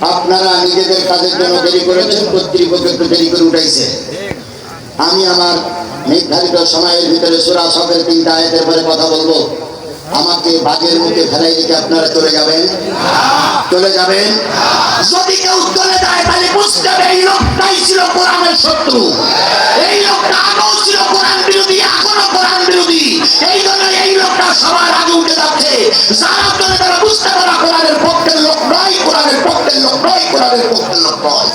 আপনারা নিজেদের কাজের জন্য দেরি করেছেন কর্তৃপক্ষ একটু দেরি করে উঠাইছে। আমি আমার নির্ধারিত সময়ের ভিতরে সুরা সবের তিনটা আয়াতের পরে কথা বলব। আমাকে বাঘের মুখে ফেলাই দিতে আপনারা চলে যাবেন। চলে যাবেন। যদি কেউ চলে যায়, তাহলে বুঝতে হবে এই লোকটাই ছিল কোরআনের শত্রু। এই লোকটা আগেও ছিল কোরআন বিরোধী, এখনও কোরআন বিরোধী। এই জন্য এই লোকটা সবার আগে উঠে যাচ্ছে। যারা চলে তারা বুঝতে পারা কোরআনের পক্ষের লোক নয়, কোরআনের পক্ষের নয় কোরআনের পক্ষের লোক নয়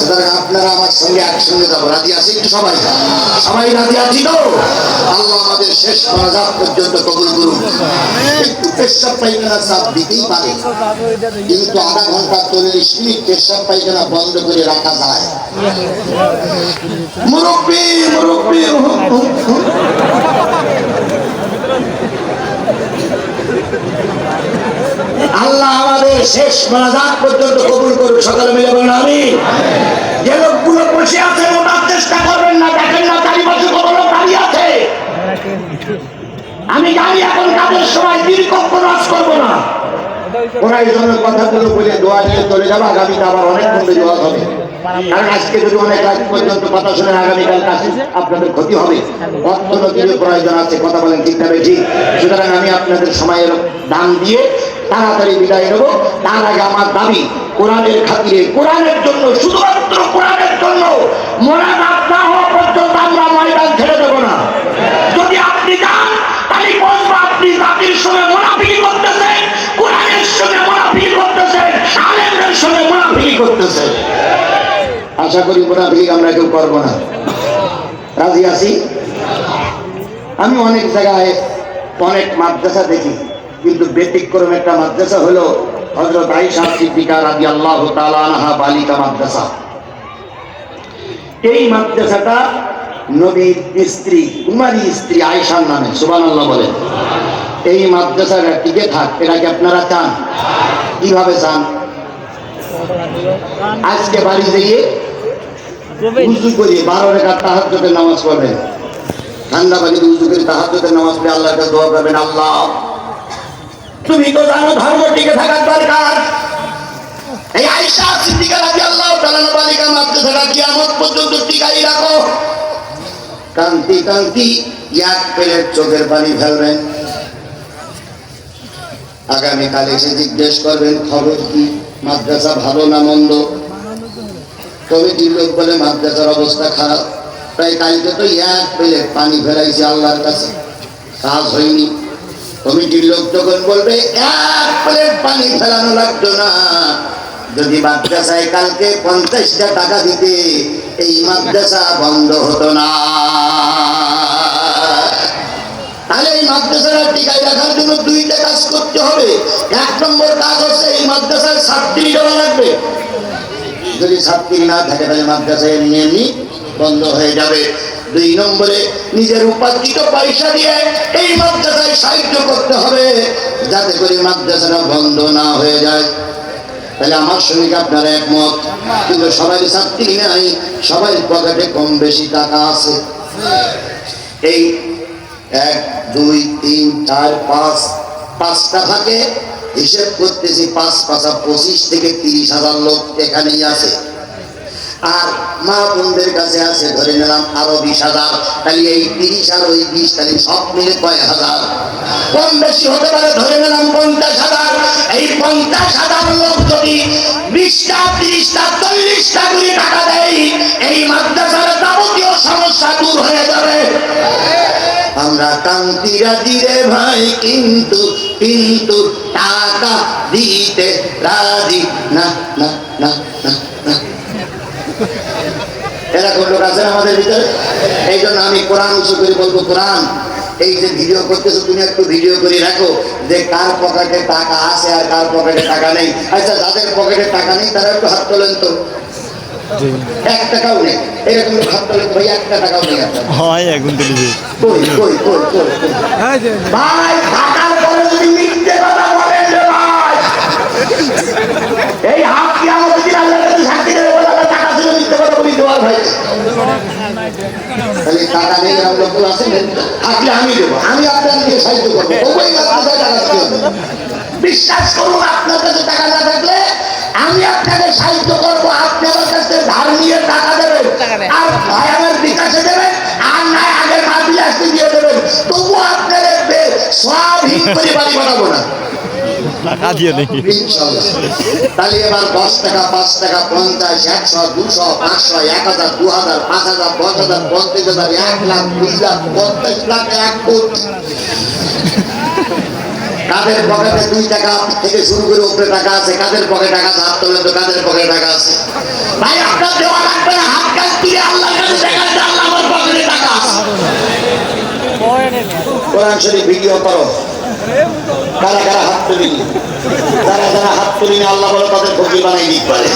সুতরাং আপনারা আমার সঙ্গে একসঙ্গে যাব। রাজি আছি একটু সবাই? সবাই রাজি আছি তো? আল্লাহ আমাদের শেষ মনাজাত পর্যন্ত কবুল করুন একটু পেশাব পারে। কিন্তু আধা ঘণ্টা চল্লিশ মিনিট পেশাব পায়খানা বন্ধ করে রাখা যায়। মুরব্বী। আল্লাহ আমাদের শেষ মনাজাত পর্যন্ত কবুল করুক, সকালে মিলে বলেন আমি যে লোকগুলো বসে আছে ওঠার চেষ্টা করবেন না, দেখেন না চারিপাশে কত লোক দাঁড়িয়ে আছে। আমি জানি এখন কাজের সময় দীর্ঘ নাচ করব না। কথাগুলো বলে দোয়া নিয়ে আবার অনেক হবে। আজকে অনেক কথা শুনে আপনাদের ক্ষতি হবে। অর্থনৈতিক আছে, কথা বলেন ঠিক। সুতরাং আমি আপনাদের সময়ের দান দিয়ে তাড়াতাড়ি বিদায় নেব। তার আগে আমার দাবি, কোরআনের খাতিরে, কোরআনের জন্য, শুধুমাত্র কোরআনের জন্য না করতেছেন আশা করি আমরা কেউ না। রাজি আছি? আমি অনেক জায়গায় অনেক মাদ্রাসা দেখি। কিন্তু ব্যতিক্রম একটা মাদ্রাসা হলো হজরত আইসা সিদ্দিকা রাজি আল্লাহ তালানহা বালিকা মাদ্রাসা। এই মাদ্রাসাটা নবীর স্ত্রী, কুমারী স্ত্রী আয়সার নামে সুবান আল্লাহ এই মাদ্রাসাটা টিকে থাক আপনারা চান? কীভাবে চান? আজকে বাড়ি গিয়ে উজু করে বারো রেখা তাহাজ্জুদের নামাজ পড়বেন। ঠান্ডা পানিতে উজু করে তাহাজ্জুদের নামাজ পড়ে আল্লাহর কাছে দোয়া করবেন, আল্লাহ তুমি তো জানো ধর্ম টিকে থাকার দরকার। এই আয়েশা সিদ্দিকা রাদিয়াল্লাহু তাআলা বালিকা পর্যন্ত টিকাই রাখো। কান্তি কান্তি এক চোখের পানি ফেলবেন। আগামীকাল এসে জিজ্ঞেস করবেন, খবর কি? মাদ্রাসা ভালো না মন্দ? কমিটির লোক বলে, মাদ্রাসার অবস্থা খারাপ। তাই কালকে তো এক পেলে পানি ফেলাইছে আল্লাহর কাছে। কাজ হয়নি। কমিটির লোক যখন বলবে, এক প্লেট পানি ফেলানো লাগতো না। যদি মাদ্রাসায় কালকে পঞ্চাশটা টাকা দিতে, এই মাদ্রাসা বন্ধ হতো না। তাহলে এই মাদ্রাসাটা টিকায় রাখার জন্য দুইটা কাজ করতে হবে। এক নম্বর কাজ হচ্ছে এই মাদ্রাসার ছাত্রী দেওয়া লাগবে। যদি ছাত্রী না থাকে, তাহলে মাদ্রাসা এমনি এমনি বন্ধ হয়ে যাবে। দুই নম্বরে নিজের উপার্জিত পয়সা দিয়ে এই মাদ্রাসায় সাহায্য করতে হবে, যাতে করে মাদ্রাসাটা বন্ধ না হয়ে যায়। তাহলে আমার সঙ্গে আপনারা একমত, কিন্তু সবাই ছাত্রী নাই সবাই পকেটে কম বেশি টাকা আছে। এই এক, দুই, তিন, চার, পাঁচ, পাঁচটা থাকে হিসেব করতেছি, পাঁচ পাঁচা পঁচিশ থেকে তিরিশ হাজার লোক এখানেই আছে। আর মা বোনদের কাছে আছে, ধরে নিলাম আরও বিশ হাজার। তাহলে এই তিরিশ আর ওই বিশ, তাহলে সব মিলে কয় হাজার? কম বেশি হতে পারে, ধরে নিলাম পঞ্চাশ হাজার। এই পঞ্চাশ হাজার লোক যদি বিশটা, তিরিশটা, চল্লিশটা করে টাকা দেয়, এই মাদ্রাসার যাবতীয় সমস্যা দূর হয়ে যাবে। আমরা কান্তি রাজি রে ভাই, কিন্তু কিন্তু টাকা দিতে রাজি না না না না না। এরকম লোক আছে না আমাদের ভিতরে এই জন্য আমি কোরআন উঁচু করে বলব কোরআন এই যে ভিডিও করতেছো তুমি একটু ভিডিও করে রাখো যে কার পকেটে টাকা আছে আর কার পকেটে টাকা নেই। আচ্ছা যাদের পকেটে টাকা নেই তারা একটু হাত তোলেন তো। জি। এক টাকাও নেই। এরকম হাত তোলে ভাই একটা টাকাও নেই হয় এখন কই। ভাই থাকার আমি দেবো আমি আপনাকে সাহায্য করব। ওই মাদ্রাসায় টাকা দিতে হবে বিশ্বাস করুন আপনার কাছে টাকা না থাকলে আমি আপনাকে সাহায্য করব আপনি আমার কাছে ধার নিয়ে টাকা দেবে আর ভাই আমার বিকাশে দেবেন আর নাই আগে আসতে দিয়ে দেবেন। তবুও আপনাদের সবহীন করে বাড়ি বানাবো না। টাকা দিয়ে ইনশাআল্লাহ। তাহলে এবার দশ টাকা, পাঁচ টাকা, পঞ্চাশ, একশো, দুশো, পাঁচশো, এক হাজার, দু হাজার, পাঁচ হাজার, দশ হাজার পঞ্চাশ হাজার, এক লাখ দুই লাখ, পঞ্চাশ লাখ, এক কোটি। কাদের পকেটে দুই টাকা থেকে শুরু করে উপরে টাকা আছে, কাদের পকেটে টাকা আছে হাত তোলেন তো কাদের পকেটে টাকা আছে? ভাই, আপনার দেওয়া লাগবে না, হাত কাজ দিয়ে কাছে আল্লাহ আমার পকেটে টাকা আছে। কোরআন শরীফ ভিডিও করো। কারা কারা হাত তুলিনি যারা যারা হাত তুলিনি আল্লাহ বলে তাদের ফকির বানাই দিতে পারে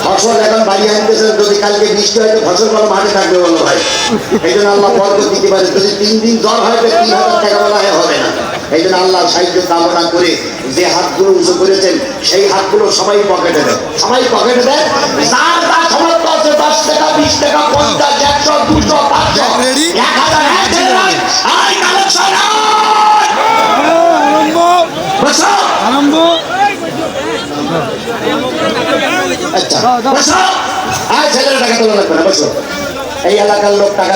ফসল এখন বাড়ি আনতেছে যদি কালকে বৃষ্টি হয় তো ফসল বলো মাঠে থাকবে বলো ভাই। এই জন্য আল্লাহ বরকত দিতে পারে। যদি তিন দিন জ্বর হয় তো তিন হাজার টাকা বলা হবে না। এই জন্য আল্লাহ সাহায্য কামনা করে যে হাতগুলো উঁচু করেছেন সেই হাতগুলো সবাই পকেটে দেয় সবাই পকেটে দেয় যার তার সমর্থ আছে দশ টাকা বিশ টাকা পঞ্চাশ একশো দুশো পাঁচশো এক হাজার আই কালেকশন বসো আচ্ছা বসো। আর ছেলেরা টাকা তোলা লাগবে না বসো। এই এলাকার লোক টাকা